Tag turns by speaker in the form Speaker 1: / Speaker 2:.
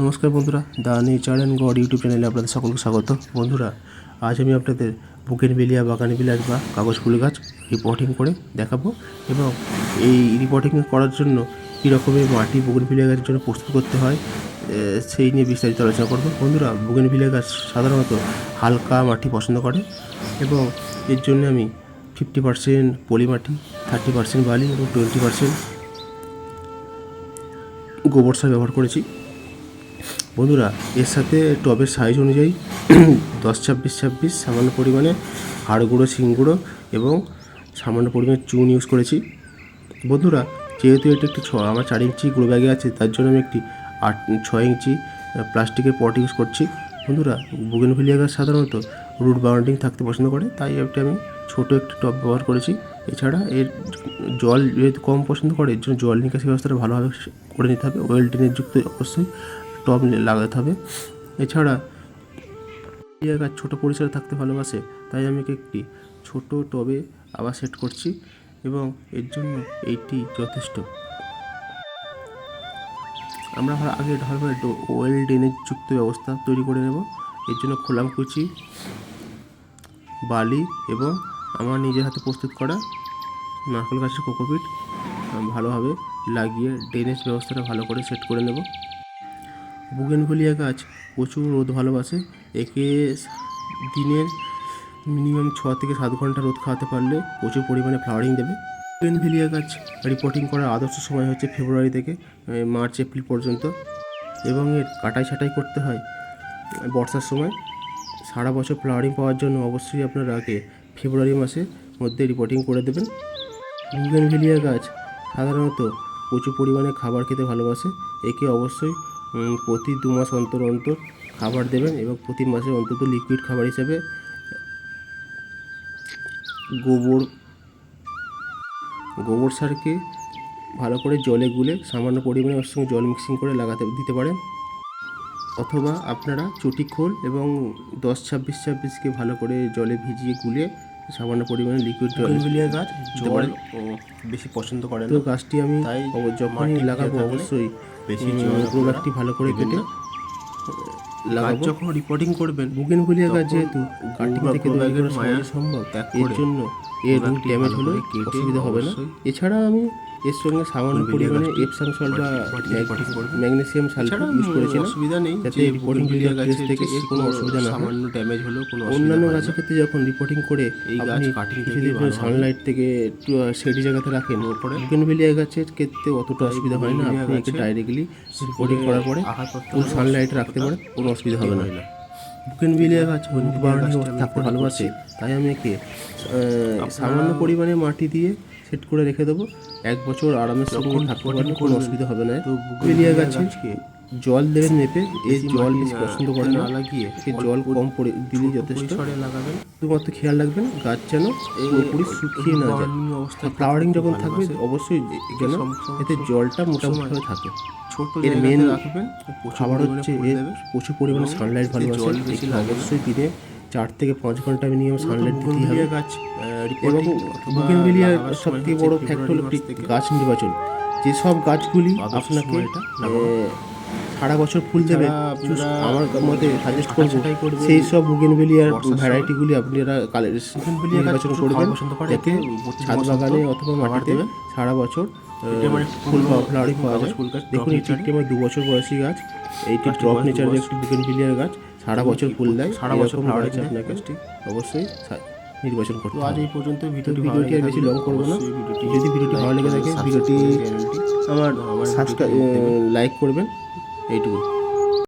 Speaker 1: নমস্কার বন্ধুরা, the nature and God YouTube চ্যানেলে আপনাদের সকলকে স্বাগত। বন্ধুরা, আজ আমি আপনাদের বুকের বেলিয়া বাগানে বিলাস বা কাগজ ফুল গাছ রিপোর্টিং করে দেখাবো এবং এই রিপোর্টিং করার জন্য কী রকমের মাটি বুকেন বিলিয়া গাছের জন্য প্রস্তুত করতে হয় সেই নিয়ে বিস্তারিত আলোচনা করব। বন্ধুরা বুকেন বিলিয়া গাছ সাধারণত হালকা মাটি পছন্দ করে এবং এর জন্য আমি ফিফটি পার্সেন্ট পলি মাটি থার্টি পার্সেন্ট বালি এবং টোয়েন্টি পার্সেন্ট গোবর সার ব্যবহার করেছি। বন্ধুরা, এর সাথে টবের সাইজ অনুযায়ী দশ ছাব্বিশ ছাব্বিশ সামান্য পরিমাণে হাড় গুঁড়ো, শিং গুঁড়ো এবং সামান্য পরিমাণে চুন ইউজ করেছি। বন্ধুরা, যেহেতু এটা একটি ছ, আমার চার ইঞ্চি গুঁড়ো ব্যাগে আছে, তার জন্য আমি একটি আট, ছয় ইঞ্চি প্লাস্টিকের পট ইউজ করছি। বন্ধুরা বুগেনভিলিয়া গাছ সাধারণত রুট বাউন্ডিং থাকতে পছন্দ করে, তাই একটা আমি ছোট একটি টব ব্যবহার করেছি। এছাড়া এর জল যেহেতু কম পছন্দ করে, এর জন্য জল নিকাশি ব্যবস্থাটা ভালোভাবে করে নিতে হবে। ওয়েল ড্রেনের যুক্ত অবশ্যই। টব লাগাতে হবে। এছাড়া গাছ ছোটো পরিসরে থাকতে ভালোবাসে, তাই আমি একটি ছোট টবে আবার সেট করছি এবং এর জন্য এইটি যথেষ্ট। আমরা আগে ভালোভাবে ওয়েল ড্রেনেজ যুক্ত ব্যবস্থা তৈরি করে নেব। এর জন্য খোলাম কুচি, বালি এবং আমার নিজের হাতে প্রস্তুত করা নারকেল গাছের কোকোপিট। ভালোভাবে লাগিয়ে ড্রেনেজ ব্যবস্থাটা ভালো করে সেট করে নেব। বুগেনভেলিয়া গাছ প্রচুর রোদ ভালোবাসে। একে দিনের মিনিমাম ছ থেকে সাত ঘণ্টা রোদ খাওয়াতে পারলে প্রচুর পরিমাণে ফ্লাওয়ারিং দেবে। বুগেনভেলিয়া গাছ রিপোর্টিং করার আদর্শ সময় হচ্ছে ফেব্রুয়ারি থেকে মার্চ এপ্রিল পর্যন্ত। এবং এর কাটাই ছাটাই করতে হয় বর্ষার সময়। সারা বছর ফ্লাওয়ারিং পাওয়ার জন্য অবশ্যই আপনারা আগে ফেব্রুয়ারি মাসের মধ্যে রিপোর্টিং করে দেবেন। বুগেনভেলিয়া গাছ সাধারণত প্রচুর পরিমাণে খাবার খেতে ভালোবাসে। একে অবশ্যই প্রতি দু মাস অন্তর অন্তর খাবার দেবেন এবং প্রতি মাসে অন্তত লিকুইড খাবার হিসেবে গোবর গোবর সারকে ভালো করে জলে গুলে সামান্য পরিমাণে ওর সঙ্গে জল মিক্সিং করে লাগাতে, দিতে পারেন। অথবা আপনারা চটি খোল এবং দশ ছাব্বিশ ছাব্বিশকে ভালো করে জলে ভিজিয়ে গুলে সামান্য পরিমাণে লিকুইড
Speaker 2: বুগেনভিলিয়া গাছ জল ও বেশি পছন্দ করে
Speaker 1: তো গাছটি আমি যখনই লাগাবো অবশ্যই
Speaker 2: বেশি
Speaker 1: ব্যাগটি ভালো করে কেটে
Speaker 2: গাছ যখন রিপোর্টিং করবেন
Speaker 1: বুগেনভিলিয়া গাছ যেহেতু কাটিং থেকে সম্ভব এর জন্য এর রুট ড্যামেজ হলে অসুবিধা হবে না। এছাড়া আমি এর সঙ্গে সামান্য পরিমাণে এপসাম সল্ট বা ম্যাগনেসিয়াম সালফেট ইউজ করেছিলাম।
Speaker 2: অসুবিধা নেই
Speaker 1: যাতে রিপোর্টিং ভিডিও
Speaker 2: গাছের
Speaker 1: থেকে কোনো অসুবিধা না
Speaker 2: সামান্য ড্যামেজ হলেও কোনো
Speaker 1: অন্যান্য গাছের ক্ষেত্রে যখন রিপোর্টিং করে
Speaker 2: এই গাছ
Speaker 1: আপনি কিছুদিন সানলাইট থেকে একটু সেডি জায়গাতে রাখেন।
Speaker 2: ওপরে
Speaker 1: বুগেনভিলিয়া গাছের ক্ষেত্রে অতটা অসুবিধা হয় না। আপনি একে ডাইরেক্টলি রিপোর্টিং করার পরে
Speaker 2: হলে
Speaker 1: রাখতে পারে কোনো অসুবিধা হবে না।
Speaker 2: না।
Speaker 1: বুকেনভিলিয়া গাছ থাকতে ভালোবাসে। তাই আমি একে আহ, সামান্য পরিমাণে মাটি দিয়ে সেট করে রেখে দেবো। এক বছর আরামের সঙ্গে থাকতে পারলে কোনো অসুবিধা হবে না।
Speaker 2: তো
Speaker 1: বুকেনভিলিয়া গাছ
Speaker 2: গাছকে
Speaker 1: জল দেবেন মেপে এই জল বেশি পছন্দ করে না।
Speaker 2: লাগিয়ে
Speaker 1: সে জল কম পড়ে দিলে যথেষ্ট।
Speaker 2: লাগাবেন।
Speaker 1: শুধুমাত্র খেয়াল রাখবেন গাছ যেন পুরোপুরি শুকিয়ে না যায়। ফ্লাওয়ারিং যখন থাকবে অবশ্যই যেন এতে জলটা মোটামুটি
Speaker 2: থাকে।
Speaker 1: এর
Speaker 2: প্রচুর
Speaker 1: খাবার হচ্ছে এর প্রচুর পরিমাণে সানলাইট ভালোবাসে। অবশ্যই দিনে চার থেকে পাঁচ ঘণ্টা মিনিমাম সানলাইট দিতেই হবে।
Speaker 2: গাছ
Speaker 1: এবং
Speaker 2: reporting অথবা
Speaker 1: বুগেনভিলিয়ার
Speaker 2: লাগাবার
Speaker 1: সব থেকে বড় ফ্যাক্ট হলো গাছ নির্বাচন। যেসব গাছগুলি আপনাকে সারা বছর ফুল দেবে আমার মতে সাজেস্ট করব সেই সব বুগেনভিলিয়ার। ভ্যারাইটিগুলি আপনারা নির্বাচন করবেন
Speaker 2: খাবার পছন্দ করে,
Speaker 1: যাতে ছাদ বাগানে অথবা মাটিতে। সারা বছর
Speaker 2: মানে
Speaker 1: ফুল পাওয়া ফ্লাওয়ারিং পাওয়া যায়
Speaker 2: ফুল গাছ,
Speaker 1: দেখুন এটি একটি আমার দু বছর বয়সী গাছ এইটি ড্রপ নেচারের। একটি বুগেনভিলিয়ার গাছ সারা বছর ফুল দেয়
Speaker 2: সারা বছর flowering
Speaker 1: গাছ
Speaker 2: দেয় গাছটি।
Speaker 1: অবশ্যই নির্বাচন করতে
Speaker 2: আজ এই পর্যন্ত ভিডিওটি
Speaker 1: ভিডিওটি আর বেশি লং করব না যদি ভিডিওটি ভালো লেগে থাকে ভিডিওটি আমার সাবস্ক্রাইব লাইক করবেন এইটুকু।